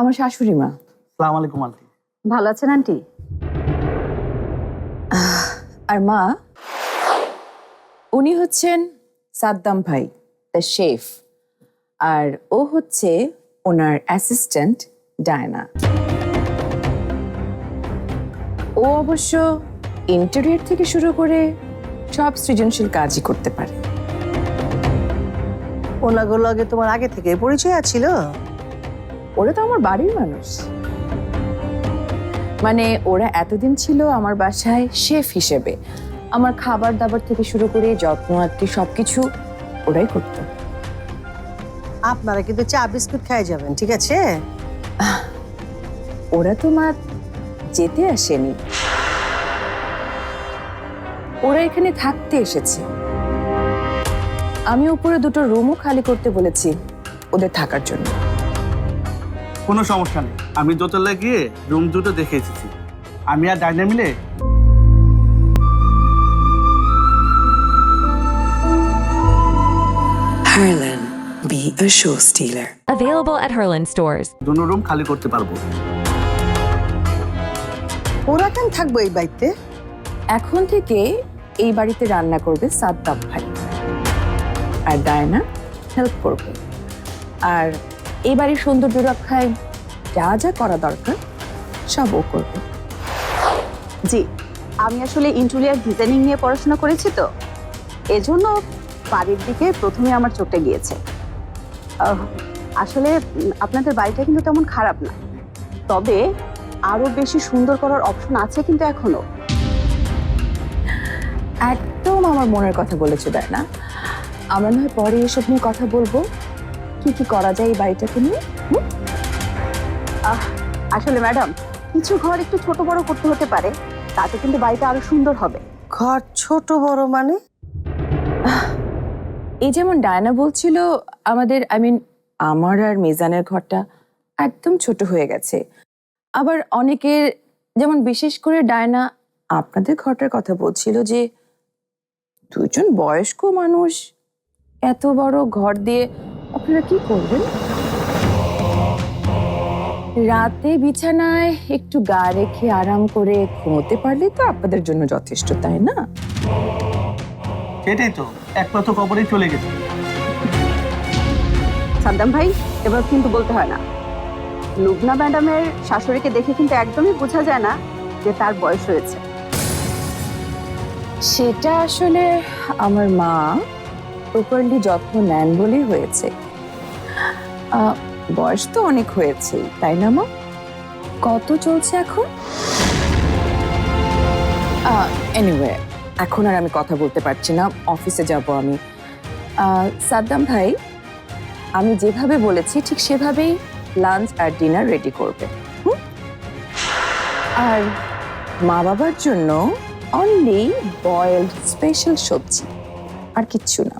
আমার শাশুড়ি মা। সালাম আলাইকুম আন্টি। ভালো আছেন আন্টি? আর মা? উনি হচ্ছেন সাদ্দাম ভাই দ্য শেফ আর ও হচ্ছে ওনার অ্যাসিস্ট্যান্ট ডায়না। ও অবশ্য ইন্টেরিয়র থেকে শুরু করে সব সৃজনশীল কাজই করতে পারে। ওনাগুলো আগে তোমার আগে থেকে পরিচয় ছিল? ওরা তো আমার বাড়ির মানুষ। মানে ওরা এতদিন ছিল আমার বাসায় শেফ হিসেবে। আমার খাবার দাবার থেকে শুরু করে যত্ন আত্মি সবকিছু ওরাই করতো। আপনারা কিন্তু চা বিস্কুট খাই যাবেন ঠিক আছে? ওরা তো মা যেতে আসেনি। ওরা এখানে থাকতে এসেছে। আমি উপরে দুটো রুমও খালি করতে বলেছি ওদের থাকার জন্য। কোনো সমস্যা নেই। আমি দোতলায় গিয়ে রুম দুটো দেখে এসেছি। আমি আর ডাইনা মিলে Harlan, be a show stealer. Available at Herland stores. দুটো রুম খালি করতে পারব। ওরা কেন থাকব এই বাড়িতে? এখন থেকে এই বাড়িতে রান্না করবে সাদ্দাম ভাই। আর ডায়না হেল্প করবে। আর এই বাড়ির সৌন্দর্য রক্ষায় যা যা করা দরকার সব ও করবে। জি আমি আসলে ইন্টেরিয়ার ডিজাইনিং নিয়ে পড়াশোনা করেছি তো। এজন্য বাড়ির দিকে প্রথমে আমার চোখটা গিয়েছে। আসলে আপনাদের বাড়িটা কিন্তু তেমন খারাপ না। তবে আরও বেশি সুন্দর করার অপশন আছে কিন্তু এখনও। একদম আমার মনের কথা বলেছে না আমরা না হয় পরে এসব নিয়ে কথা বলব। কি কি করা যায় এই বাড়িটাকে নিয়ে? আহ, আসলে ম্যাডাম কিছু ঘর একটু ছোট বড় করতে হতে পারে। তাতে কিন্তু বাড়িটা আরও সুন্দর হবে। ঘর ছোট বড় মানে? এই যেমন ডায়না বলছিল আমাদের আই মিন আমার আর মিজানের ঘরটা একদম ছোট হয়ে গেছে। আবার অনেকের যেমন বিশেষ করে ডায়না আপনাদের ঘরটার কথা বলছিল যে দুজন বয়স্ক মানুষ এত বড় ঘর দিয়ে আপনারা কি করবেন? রাতে বিছানায় একটু গা রেখে আরাম করে ঘুমোতে পারলে তো আপনাদের জন্য যথেষ্ট তাই না? সেটাই তো এক পাথর কবরেই চলে গেছে। সাদ্দাম ভাই এবার কিন্তু বলতে হয় না। লুবনা ম্যাডামের শাশুড়িকে দেখে কিন্তু একদমই বোঝা যায় না যে তার বয়স হয়েছে। সেটা আসলে আমার মা প্রপারলি যত্ন নেন বলেই হয়েছে। বয়স তো অনেক হয়েছে তাই না মা? কত চলছে এখন? এনিওয়ে এখন আর আমি কথা বলতে পারছি না, অফিসে যাব আমি। সাদ্দাম ভাই, আমি যেভাবে বলেছি ঠিক সেভাবেই লাঞ্চ আর ডিনার রেডি করবে? আর মা বাবার জন্য অনলি বয়েলড স্পেশাল সবজি, আর কিচ্ছু না।